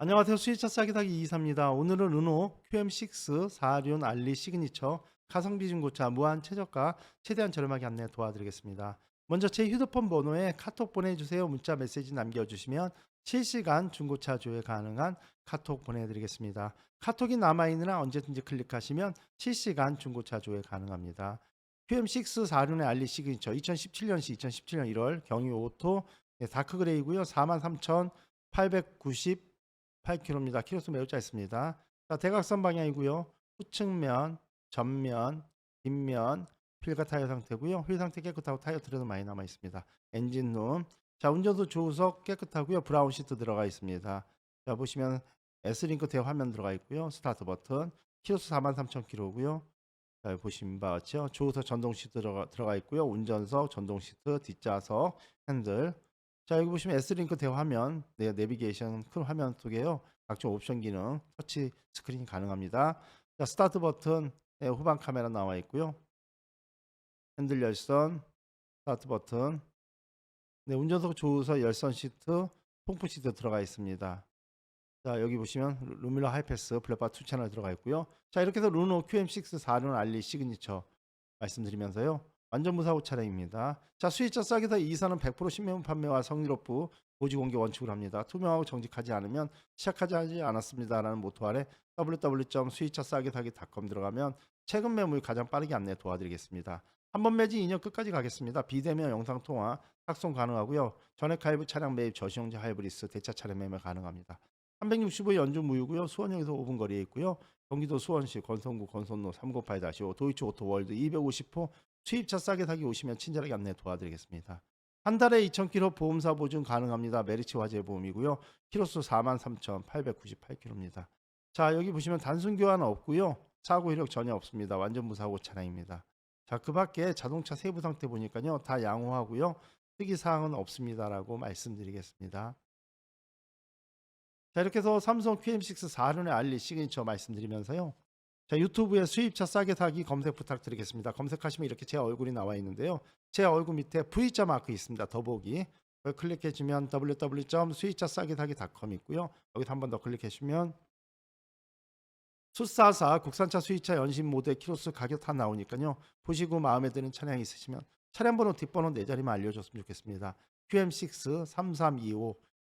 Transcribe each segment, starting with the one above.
안녕하세요. 수익차 싸기다기 이사입니다. 오늘은 르노 QM6 4륜 알리 시그니처 가성비 중고차 무한 최저가 최대한 저렴하게 안내 도와드리겠습니다. 먼저 제 휴대폰 번호에 카톡 보내주세요. 문자 메시지 남겨주시면 실시간 중고차 조회 가능한 카톡 보내드리겠습니다. 카톡이 남아있느라 언제든지 클릭하시면 실시간 중고차 조회 가능합니다. QM6 4륜의 알리 시그니처 2017년시 2017년 1월 경유 오토 네, 다크 그레이고요. 43,890 8km입니다. 키로수 매우 짧습니다. 자, 대각선 방향이고요. 후측면, 전면, 뒷면, 필가 타이어 상태고요. 휠 상태 깨끗하고 타이어 트레도 많이 남아 있습니다. 엔진룸. 자, 운전도 조수석 깨끗하고요. 브라운 시트 들어가 있습니다. 자, 보시면 S링크 대화 화면 들어가 있고요. 스타트 버튼. 키로수 43,000km고요. 자, 보시면 바와 같죠. 조수석 전동 시트 들어가, 들어가 있고요. 운전석, 전동 시트, 뒷좌석, 핸들. 자 여기 보시면 S링크 대화 화면, 네, 내비게이션 큰 화면 속에요. 각종 옵션 기능, 터치 스크린이 가능합니다. 자 스타트 버튼, 네, 후방 카메라 나와 있고요. 핸들 열선, 스타트 버튼, 네, 운전석 조수석 열선 시트, 통풍 시트 들어가 있습니다. 자 여기 보시면 루밀러 하이패스 블랙바 2 채널 들어가 있고요. 자 이렇게 해서 루노 QM6 4륜 알리 시그니처 말씀드리면서요. 완전 무사고 차량입니다. 자 수입자 싸게 다 이사는 100% 신매물 판매와 성립업부 고지 공개 원칙으로 합니다. 투명하고 정직하지 않으면 시작하지 하지 않았습니다라는 모토 아래 www.수입차 싸게다기.com 들어가면 최근 매물 가장 빠르게 안내 도와드리겠습니다. 한 번 매진 2년 끝까지 가겠습니다. 비대면 영상 통화 탁송 가능하고요. 전액 할부 차량 매입 저시용자 하이브리스 대차 차량 매매 가능합니다. 365 연중 무휴고요. 수원역에서 5분 거리에 있고요. 경기도 수원시 건성구 건선로 398-5 도이치 오토월드 250호 수입차 싸게 사기 오시면 친절하게 안내 도와드리겠습니다. 한 달에 2,000km 보험사 보증 가능합니다. 메리츠 화재 보험이고요. 키로수 43,898km입니다. 자 여기 보시면 단순 교환 없고요. 사고 이력 전혀 없습니다. 완전 무사고 차량입니다. 자 그 밖에 자동차 세부 상태 보니까요 다 양호하고요. 특이 사항은 없습니다라고 말씀드리겠습니다. 자 이렇게 해서 삼성 QM6 4륜의 알리 시그니처 말씀드리면서요. 자 유튜브에 수입차 싸게 사기 검색 부탁드리겠습니다. 검색하시면 이렇게 제 얼굴이 나와 있는데요. 제 얼굴 밑에 V자 마크 있습니다. 더보기 그걸 클릭해 주면 www.수입차 싸게 사기.com 있고요. 여기서 한 번 더 클릭해 주면 수사사 국산차 수입차 연신 모델 키로수 가격 다 나오니까요. 보시고 마음에 드는 차량 있으시면 차량 번호 뒷번호 네 자리만 알려줬으면 좋겠습니다. QM6 3325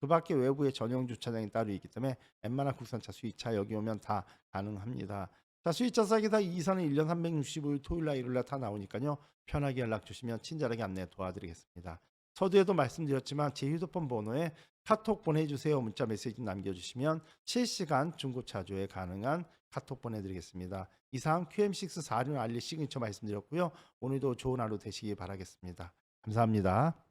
그 밖에 외부에 전용 주차장이 따로 있기 때문에 웬만한 국산차 수입차 여기 오면 다 가능합니다. 자 수입차 싸게 다 이사는 1년 365일 토요일날 일요일날 다 나오니까요. 편하게 연락 주시면 친절하게 안내 도와드리겠습니다. 서두에도 말씀드렸지만 제 휴대폰 번호에 카톡 보내주세요 문자 메시지 남겨주시면 실시간 중고차 조회 가능한 카톡 보내드리겠습니다. 이상 QM6 4륜 알리 시그니처 말씀드렸고요. 오늘도 좋은 하루 되시기 바라겠습니다. 감사합니다.